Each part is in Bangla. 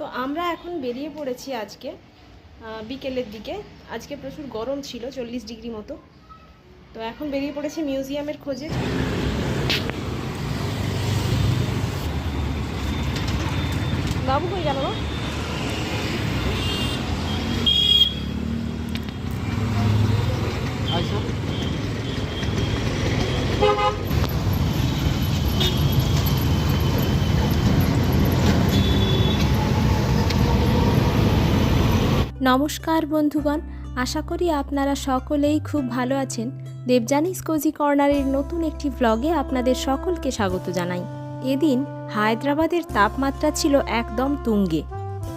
তো আমরা এখন বেরিয়ে পড়েছি আজকে বিকেলের দিকে। আজকে প্রচুর গরম ছিল, চল্লিশ ডিগ্রি মতো। তো এখন বেরিয়ে পড়েছি মিউজিয়ামের খোঁজে। বাবু কই গেল নমস্কার বন্ধুগণ, আশা করি আপনারা সকলেই খুব ভালো আছেন। দেবজানিস কোজি কর্নারের নতুন একটি ব্লগে আপনাদের সকলকে স্বাগত জানাই। এদিন হায়দ্রাবাদের তাপমাত্রা ছিল একদম তুঙ্গে।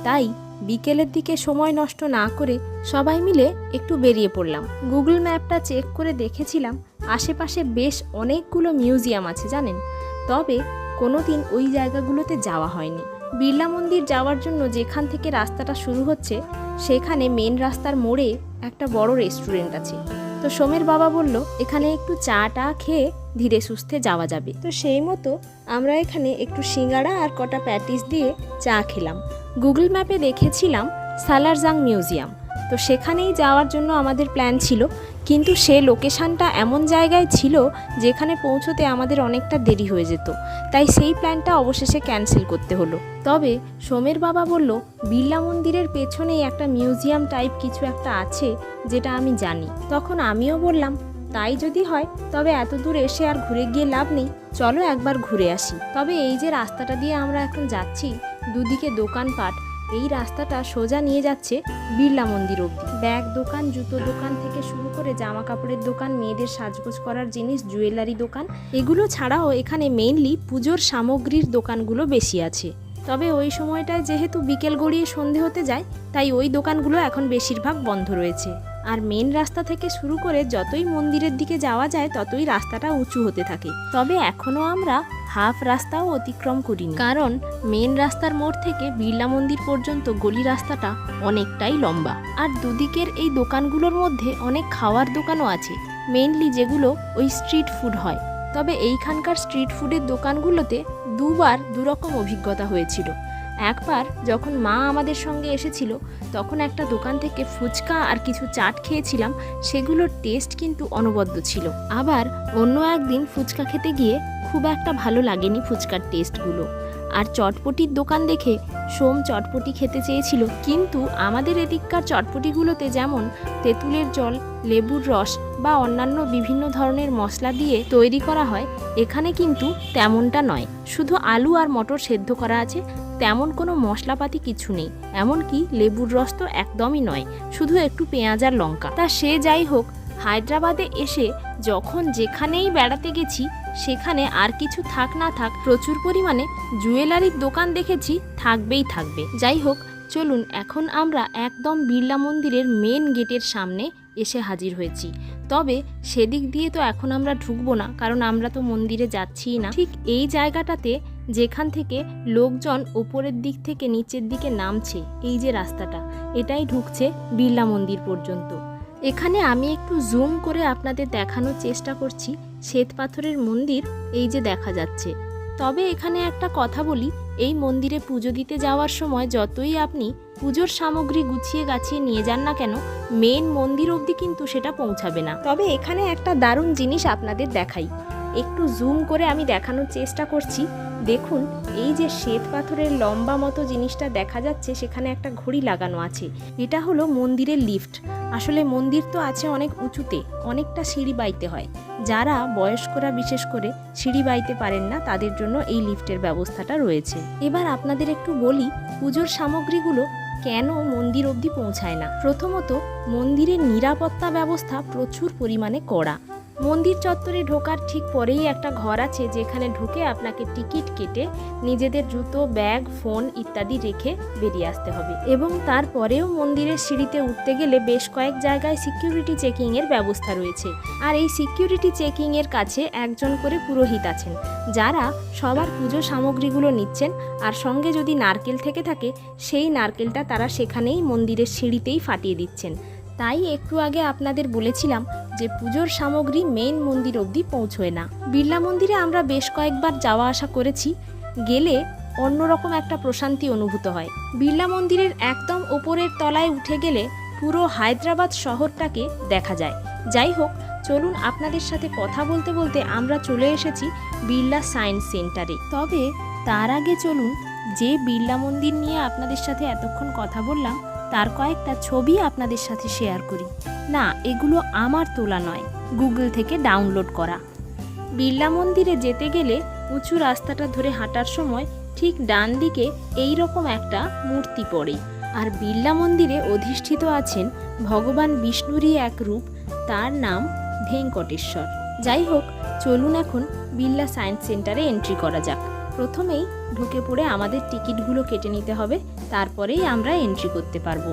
তাই বিকেলের দিকে সময় নষ্ট না করে সবাই মিলে একটু বেরিয়ে পড়লাম। গুগল ম্যাপটা চেক করে দেখেছিলাম, আশেপাশে বেশ অনেকগুলো মিউজিয়াম আছে জানেন? তবে কোনোদিন ওই জায়গাগুলোতে যাওয়া হয়নি। বিড়লা মন্দির যাওয়ার জন্য যেখান থেকে রাস্তাটা শুরু হচ্ছে, সেখানে মেন রাস্তার মোড়ে একটা বড় রেস্টুরেন্ট আছে। তো সোমের বাবা বলল, এখানে একটু চা টা খেয়ে ধীরে সুস্থে যাওয়া যাবে। তো সেই মতো আমরা এখানে একটু সিঙ্গাড়া আর কটা প্যাটিস দিয়ে চা খেলাম। গুগল ম্যাপে দেখেছিলাম সালারজাং মিউজিয়াম। তো সেখানেই যাওয়ার জন্য আমাদের প্ল্যান ছিল কিন্তু সে লোকেশানটা এমন জায়গায় ছিল যেখানে পৌঁছতে আমাদের অনেকটা দেরি হয়ে যেত। তাই সেই প্ল্যানটা অবশেষে ক্যান্সেল করতে হলো। তবে সোমের বাবা বলল, বিড়লা মন্দিরের পেছনেই একটা মিউজিয়াম টাইপ কিছু একটা আছে যেটা আমি জানি। তখন আমিও বললাম, তাই যদি হয়, তবে এত দূর এসে আর ঘুরে গিয়ে লাভ নেই। চলো একবার ঘুরে আসি। তবে এই যে রাস্তাটা দিয়ে আমরা এখন যাচ্ছি, দুদিকে দোকানপাট এই রাস্তাটা সোজা নিয়ে যাচ্ছে বিড়লা মন্দির অবধি। ব্যাগ দোকান, জুতো দোকান থেকে শুরু করে জামা কাপড়ের দোকান, মেয়েদের সাজগোজ করার জিনিস, জুয়েলারি দোকান, এগুলো ছাড়াও এখানে মেইনলি পুজোর সামগ্রীর দোকানগুলো বেশি আছে। তবে ওই সময়টায় যেহেতু বিকেল গড়িয়ে সন্ধে হতে যায়, তাই ওই দোকানগুলো এখন বেশিরভাগ বন্ধ রয়েছে। আর মেন রাস্তা থেকে শুরু করে যতই মন্দিরের দিকে যাওয়া যায়, ততই রাস্তাটা উঁচু হতে থাকে। তবে এখনও আমরা হাফ রাস্তাও অতিক্রম করিনি। কারণ মেন রাস্তার মোড় থেকে বিড়লা মন্দির পর্যন্ত গলি রাস্তাটা অনেকটাই লম্বা। আর দুদিকের এই দোকানগুলোর মধ্যে অনেক খাওয়ার দোকানও আছে মেনলি যেগুলো ওই স্ট্রিট ফুড হয়। তবে এইখানকার স্ট্রিট ফুডের দোকানগুলোতে দুবার দুরকম অভিজ্ঞতা হয়েছিল। একবার যখন মা আমাদের সঙ্গে এসেছিল, তখন একটা দোকান থেকে ফুচকা আর কিছু চাট খেয়েছিলাম, সেগুলোর টেস্ট কিন্তু অনবদ্য ছিল। আবার অন্য একদিন ফুচকা খেতে গিয়ে খুব একটা ভালো লাগেনি ফুচকার টেস্টগুলো আর চটপটির দোকান দেখে সোম চটপটি খেতে চেয়েছিল, কিন্তু আমাদের এদিককার চটপটিগুলোতে যেমন তেঁতুলের জল, লেবুর রস বা অন্যান্য বিভিন্ন ধরনের মশলা দিয়ে তৈরি করা হয়, এখানে কিন্তু তেমনটা নয়। শুধু আলু আর মটর সেদ্ধ করা আছে তেমন কোনো মশলাপাতি কিছু নেই, এমনকি লেবুর রস তো একদমই নয়, শুধু একটু পেঁয়াজ আর লঙ্কা। তা সে যাই হোক, হায়দ্রাবাদে এসে যখন যেখানেই বেড়াতে গেছি, সেখানে আর কিছু থাক না থাক প্রচুর পরিমাণে জুয়েলারির দোকান দেখেছি, থাকবেই থাকবে। যাই হোক, চলুন এখন আমরা একদম বিড়লা মন্দিরের মেন গেটের সামনে এসে হাজির হয়েছি। তবে সেদিক দিয়ে তো এখন আমরা ঢুকবো না, কারণ আমরা তো মন্দিরে যাচ্ছিই না। ঠিক এই জায়গাটাতে যেখান থেকে লোকজন ওপরের দিক থেকে নিচের দিকে নামছে, এই যে রাস্তাটা, এটাই ঢুকছে বিড়লা মন্দির পর্যন্ত। এখানে আমি একটু জুম করে আপনাদের দেখানোর চেষ্টা করছি, শ্বেত পাথরের মন্দির, এই যে দেখা যাচ্ছে। তবে এখানে একটা কথা বলি, এই মন্দিরে পুজো দিতে যাওয়ার সময় যতই আপনি পুজোর সামগ্রী গুছিয়ে গাছিয়ে নিয়ে যান না কেন মেন মন্দির অবধি কিন্তু সেটা পৌঁছাবে না। তবে এখানে একটা দারুণ জিনিস আপনাদের দেখাই। একটু জুম করে আমি দেখানোর চেষ্টা করছি দেখুন, এই যে শ্বেত পাথরের লম্বা মতো জিনিসটা দেখা যাচ্ছে, সেখানে একটা ঘড়ি লাগানো আছে। এটা হলো মন্দিরের লিফট। আসলে মন্দির তো আছে অনেক উঁচুতে, অনেকটা সিঁড়ি বাইতে হয়। যারা বয়স্করা বিশেষ করে সিঁড়ি বাইতে পারেন না, তাদের জন্য এই লিফটের ব্যবস্থাটা রয়েছে। এবার আপনাদের একটু বলি, পুজোর সামগ্রীগুলো কেন মন্দির অবধি পৌঁছায় না? প্রথমত, মন্দিরের নিরাপত্তা ব্যবস্থা প্রচুর পরিমাণে কড়া। মন্দির চত্বরে ঢোকার ঠিক পরেই একটা ঘর আছে যেখানে ঢুকে আপনাকে টিকিট কেটে নিজেদের জুতো, ব্যাগ, ফোন ইত্যাদি রেখে বেরিয়ে আসতে হবে। এবং তারপরেও মন্দিরের সিঁড়িতে উঠতে গেলে বেশ কয়েক জায়গায় সিকিউরিটি চেকিংয়ের ব্যবস্থা রয়েছে। আর এই সিকিউরিটি চেকিংয়ের কাছে একজন করে পুরোহিত আছেন, যারা সবার পুজো সামগ্রীগুলো নিচ্ছেন আর সঙ্গে যদি নারকেল থেকে থাকে, সেই নারকেলটা তারা সেখানেই মন্দিরের সিঁড়িতেই ফাটিয়ে দিচ্ছেন। তাই একটু আগে আপনাদের বলেছিলাম যে পুজোর সামগ্রী মেন মন্দির অবধি পৌঁছয় না। বিড়লা মন্দিরে আমরা বেশ কয়েকবার যাওয়া আসা করেছি, গেলে অন্যরকম একটা প্রশান্তি অনুভূত হয়। বিড়লা মন্দিরের একদম ওপরের তলায় উঠে গেলে পুরো হায়দ্রাবাদ শহরটাকে দেখা যায়। যাই হোক, চলুন আপনাদের সাথে কথা বলতে বলতে আমরা চলে এসেছি বিড়লা সায়েন্স সেন্টারে। তবে তার আগে চলুন, যে বিড়লা মন্দির নিয়ে আপনাদের সাথে এতক্ষণ কথা বললাম তার কয়েকটা ছবি আপনাদের সাথে শেয়ার করি। না, এগুলো আমার তোলা নয়, গুগল থেকে ডাউনলোড করা। বিড়লা মন্দিরে যেতে গেলে উঁচু রাস্তাটা ধরে হাঁটার সময় ঠিক ডান দিকে এই রকম একটা মূর্তি পড়ে। আর বিড়লা মন্দিরে অধিষ্ঠিত আছেন ভগবান বিষ্ণুরই এক রূপ, তার নাম ভেঙ্কটেশ্বর। যাই হোক, চলুন এখন বিড়লা সায়েন্স সেন্টারে এন্ট্রি করা যাক। প্রথমেই ঢুকে পড়ে আমাদের টিকিটগুলো কেটে নিতে হবে, তারপরেই আমরা এন্ট্রি করতে পারব।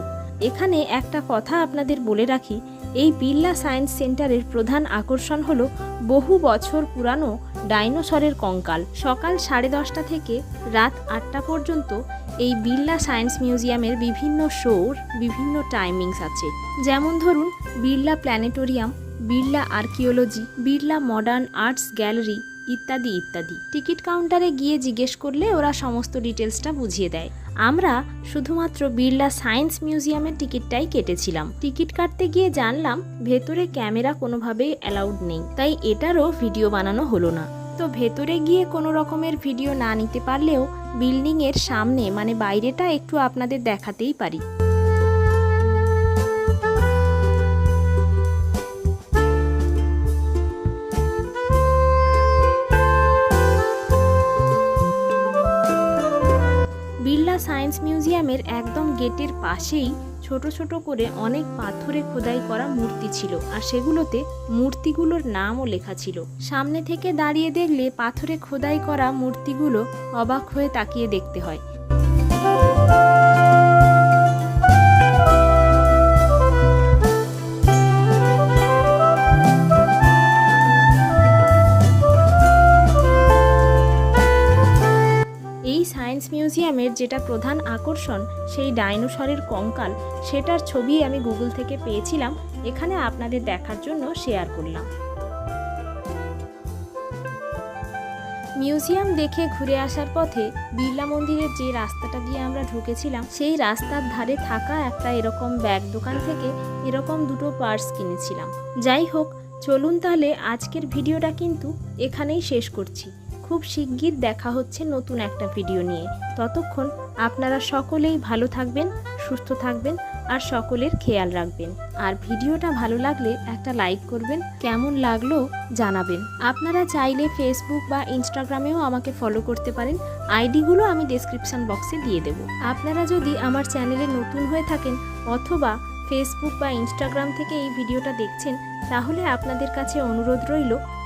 এখানে একটা কথা আপনাদের বলে রাখি, এই বিড়লা সায়েন্স সেন্টারের প্রধান আকর্ষণ হলো বহু বছর পুরানো ডাইনোসরের কঙ্কাল। সকাল সাড়ে দশটা থেকে রাত আটটা পর্যন্ত এই বিড়লা সায়েন্স মিউজিয়ামের বিভিন্ন শোর, বিভিন্ন টাইমিংস আছে। যেমন ধরুন, Birla planetarium, Birla archaeology, Birla modern arts gallery ইত্যাদি ইত্যাদি। টিকিট কাউন্টারে গিয়ে জিজ্ঞেস করলে ওরা সমস্ত ডিটেলসটা বুঝিয়ে দেয়। আমরা শুধুমাত্র বিড়লা সায়েন্স মিউজিয়ামের টিকিটটাই কেটেছিলাম। টিকিট কাটতে গিয়ে জানলাম, ভেতরে ক্যামেরা কোনোভাবেই অ্যালাউড নেই। তাই এটারও ভিডিও বানানো হলো না। তো ভেতরে গিয়ে কোনো রকমের ভিডিও না নিতে পারলেও বিল্ডিংয়ের সামনে মানে বাইরেটা একটু আপনাদের দেখাতেই পারি। সায়েন্স মিউজিয়ামের একদম গেটের পাশেই ছোট ছোট করে অনেক পাথরে খোদাই করা মূর্তি ছিল আর সেগুলোতে মূর্তিগুলোর নামও লেখা ছিল। সামনে থেকে দাঁড়িয়ে দেখলে পাথরে খোদাই করা মূর্তিগুলো অবাক হয়ে তাকিয়ে দেখতে হয়। সায়েন্স মিউজিয়ামের যেটা প্রধান আকর্ষণ, সেই ডাইনোসরের কঙ্কাল, সেটার ছবি আমি গুগল থেকে পেয়েছিলাম, এখানে আপনাদের দেখার জন্য শেয়ার করলাম। মিউজিয়াম দেখে ঘুরে আসার পথে বিড়লা মন্দিরের যে রাস্তাটা দিয়ে আমরা ঢুকেছিলাম, সেই রাস্তার ধারে থাকা একটা এরকম ব্যাগ দোকান থেকে এরকম দুটো পার্স কিনেছিলাম। যাই হোক, চলুন তাহলে আজকের ভিডিওটা কিন্তু এখানেই শেষ করছি। খুব শিগগির দেখা হচ্ছে নতুন একটা ভিডিও নিয়ে। ততক্ষণ আপনারা সকলেই ভালো থাকবেন, সুস্থ থাকবেন আর সকলের খেয়াল রাখবেন। আর ভিডিওটা ভালো লাগলে একটা লাইক করবেন, কেমন লাগল জানাবেন। আপনারা চাইলে ফেসবুক বা ইনস্টাগ্রামেও আমাকে ফলো করতে পারেন। আইডিগুলো আমি ডেসক্রিপশন বক্সে দিয়ে দেব। আপনারা যদি আমার চ্যানেলে নতুন হয়ে থাকেন অথবা ফেসবুক বা ইনস্টাগ্রাম থেকে এই ভিডিওটা দেখছেন, তাহলে আপনাদের কাছে অনুরোধ রইল